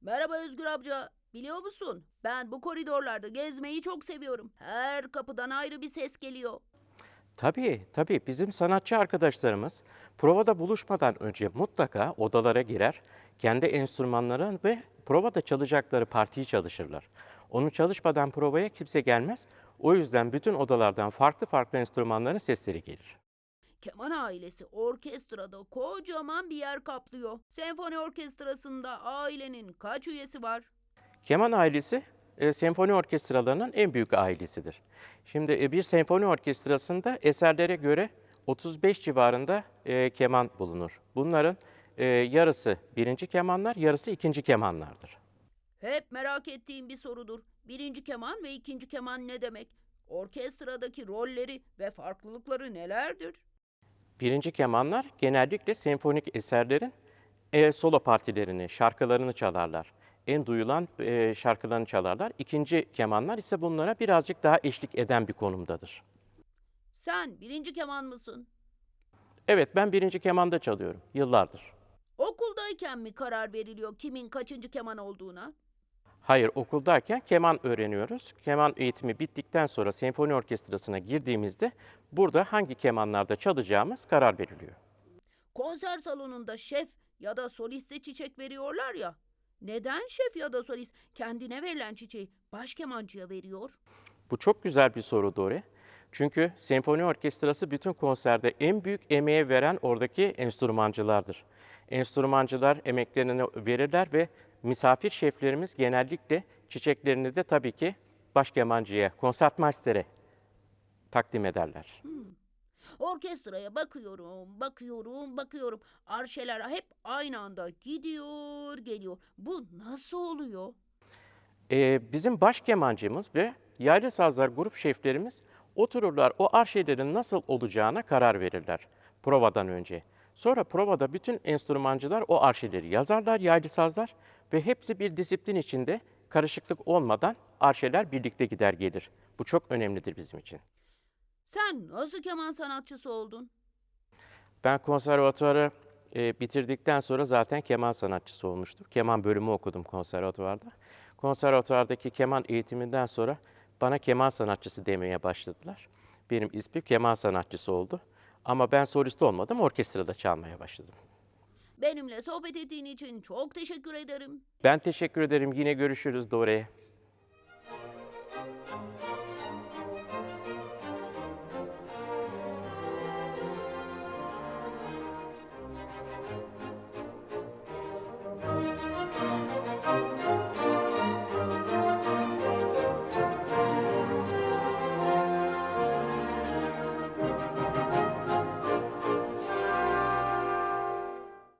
Merhaba Özgür amca. Biliyor musun? Ben bu koridorlarda gezmeyi çok seviyorum. Her kapıdan ayrı bir ses geliyor. Tabii, tabii. Bizim sanatçı arkadaşlarımız provada buluşmadan önce mutlaka odalara girer, kendi enstrümanları ve provada çalacakları partiyi çalışırlar. Onu çalışmadan provaya kimse gelmez. O yüzden bütün odalardan farklı farklı enstrümanların sesleri gelir. Keman ailesi orkestrada kocaman bir yer kaplıyor. Senfoni orkestrasında ailenin kaç üyesi var? Keman ailesi e, senfoni orkestralarının en büyük ailesidir. Şimdi e, bir senfoni orkestrasında eserlere göre 35 civarında e, keman bulunur. Bunların e, yarısı birinci kemanlar, yarısı ikinci kemanlardır. Hep merak ettiğim bir sorudur. Birinci keman ve ikinci keman ne demek? Orkestradaki rolleri ve farklılıkları nelerdir? Birinci kemanlar genellikle senfonik eserlerin e, solo partilerini, şarkılarını çalarlar. En duyulan e, şarkılarını çalarlar. İkinci kemanlar ise bunlara birazcık daha eşlik eden bir konumdadır. Sen birinci keman mısın? Evet, ben birinci kemanda çalıyorum yıllardır. Okuldayken mi karar veriliyor kimin kaçıncı keman olduğuna? Hayır, okuldayken keman öğreniyoruz. Keman eğitimi bittikten sonra senfoni orkestrasına girdiğimizde burada hangi kemanlarda çalacağımız karar veriliyor. Konser salonunda şef ya da soliste çiçek veriyorlar ya. Neden şef ya da solist kendine verilen çiçeği baş kemancıya veriyor? Bu çok güzel bir soru Dore. Çünkü senfoni orkestrası bütün konserde en büyük emeğe veren oradaki enstrümancılardır. Enstrümancılar emeklerini verirler ve misafir şeflerimiz genellikle çiçeklerini de tabii ki baş kemancıya, konsertmeistere takdim ederler. Orkestraya bakıyorum, bakıyorum, bakıyorum. Arşeler hep aynı anda gidiyor, geliyor. Bu nasıl oluyor? Ee, bizim baş kemancımız ve yaylı sazlar grup şeflerimiz otururlar o arşelerin nasıl olacağına karar verirler provadan önce. Sonra provada bütün enstrümancılar o arşeleri yazarlar yaylı sazlar ve hepsi bir disiplin içinde karışıklık olmadan arşeler birlikte gider gelir. Bu çok önemlidir bizim için. Sen nasıl keman sanatçısı oldun? Ben konservatuarı e, bitirdikten sonra zaten keman sanatçısı olmuştum. Keman bölümü okudum konservatuvarda. Konservatuvardaki keman eğitiminden sonra bana keman sanatçısı demeye başladılar. Benim ismim keman sanatçısı oldu. Ama ben solist olmadım, orkestrada çalmaya başladım. Benimle sohbet ettiğin için çok teşekkür ederim. Ben teşekkür ederim. Yine görüşürüz Dore.